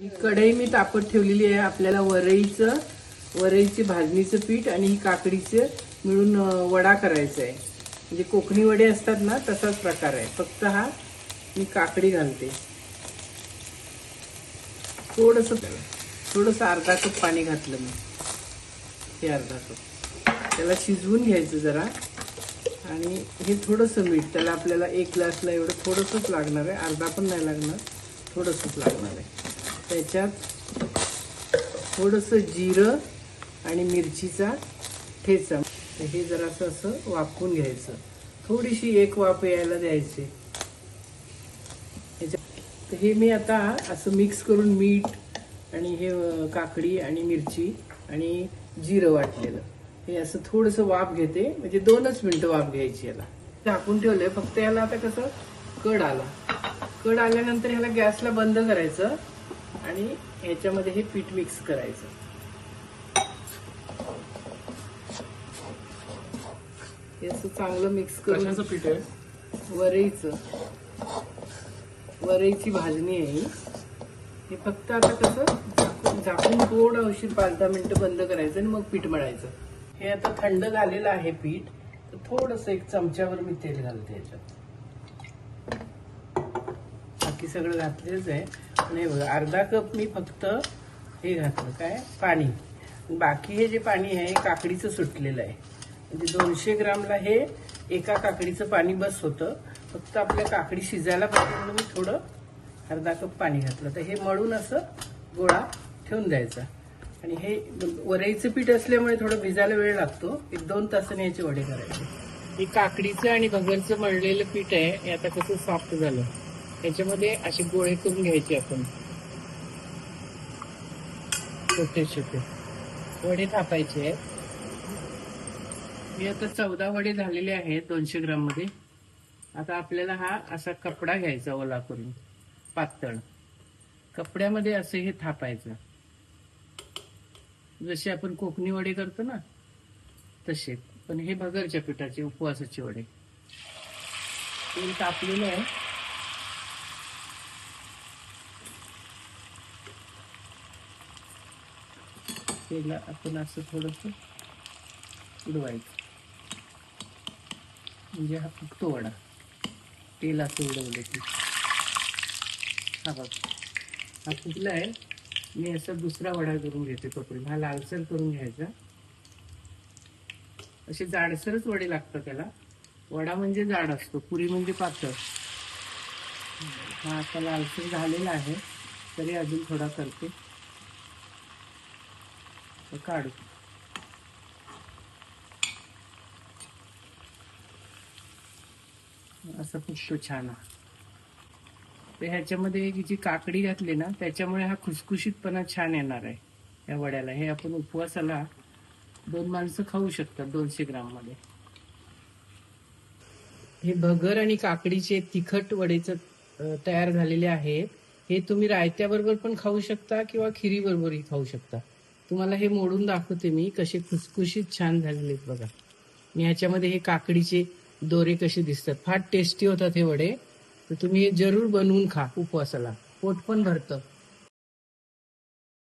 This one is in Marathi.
कढई मी तापत ठेवलेली आहे आपल्याला वरईचं वरईचे भाजणीचं पीठ आणि ही काकडीचं मिळून वडा करायचा आहे. म्हणजे कोकणी वडे असतात ना तसाच प्रकार आहे. फक्त हा मी काकडी घालते. थोडंसं थोडंसं अर्धा कप पाणी घातलं मी. हे अर्धा कप. त्याला शिजवून घ्यायचं जरा. आणि हे थोडंसं मीठ त्याला आपल्याला एक ग्लासला एवढं थोडंसंच लागणार आहे. अर्धा पण नाही लागणार थोडंसंच लागणार आहे. त्याच्यात थोडंसं जिरं आणि मिरचीचा ठेचा. हे जरासं असं वापून घ्यायचं. थोडीशी एक वाफ यायला द्यायची. तर हे मी आता असं मिक्स करून मीठ आणि हे काकडी आणि मिरची आणि जिरं वाटलेलं. हे असं थोडंसं वाफ घेते. म्हणजे दोनच मिनटं वाफ घ्यायची याला. झाकून ठेवलंय. फक्त याला आता कसं? कड आला. कड आल्यानंतर ह्याला गॅसला बंद करायचं. आणि ह्याच्यामध्ये हे पीठ मिक्स करायचं. हे असं चांगलं मिक्स करून पीठ आहे? वरईचं. वरईची भाजणी आहे ही. हे फक्त आता कसं झाकून थोडं उशीर पाच दहा मिनिटं बंद करायचं आणि मग पीठ मळायचं. हे आता थंड झालेलं आहे पीठ. तर थोडस एक चमच्यावर मी तेल घालते याच्यात. बाकी सगळं घातलेच आहे. आणि बघा अर्धा कप मी फक्त हे घातलं काय? पाणी. बाकी हे जे पाणी आहे हे काकडीचं सुटलेलं आहे. म्हणजे दोनशे ग्रामला हे एका काकडीचं पाणी बस होतं. फक्त आपल्या काकडी शिजायला पाहिजे म्हणून मी थोडं अर्धा कप पाणी घातलं. तर हे मळून असं गोळा ठेवून द्यायचा. आणि हे वरईचं पीठ असल्यामुळे थोडं भिजायला वेळ लागतो. एक दोन तासाने याचे वडे करायचे. हे काकडीचं आणि भगरचं मळलेलं पीठ आहे हे आता कसं सॉफ्ट झालं. याच्यामध्ये असे गोळे करून घ्यायचे आपण. छोटे छोटे. वडे थापायचे आहेत. हे आता चौदा वडे झालेले आहेत दोनशे ग्राममध्ये आता आपल्याला हा असा कपडा घ्यायचा ओला करून. पातळ. कपड्यामध्ये असं हे थापायचं. जसे आपण कोकणी वडे करतो ना तसे. पण हे भगरच्या पिठाचे उपवासाचे वडे. तेल तापलेलं आहे. तेला आपण असं थोडंसं उडवायचं. म्हणजे हा फुगतो वडा. तेल असं उडवलं की. हा बघ. हा फुगला आहे? मी असा दुसरा वडा करून घेते तोपर्यंत. हा लालसर करून घ्यायचा. असे जाडसरच वडे लागतात त्याला. वडा म्हणजे जाड असतो. पुरी म्हणजे पातळ. हा आता लालसर झालेला आहे. तरी अजून थोडा करते. काढू. असं फुटतो छान. तर ह्याच्यामध्ये जी काकडी घातली ना त्याच्यामुळे हा खुसखुशीतपणा छान येणार आहे या वड्याला. हे आपण उपवासाला दोन माणसं खाऊ शकतात दोनशे ग्राममध्ये हे भगर आणि काकडीचे तिखट वडेच तयार झालेले आहेत. हे तुम्ही रायत्याबरोबर पण खाऊ शकता किंवा खिरी बरोबरही खाऊ शकता. तुम्हाला हे मोडून दाखवते मी कसे खुसखुशीत छान झालेले आहेत बघा. मी ह्याच्यामध्ये हे काकडीचे दोरे कसे दिसतात. फार टेस्टी होतात हे वडे. तर तुम्ही हे जरूर बनवून खा उपवासाला. पोट पण भरतं.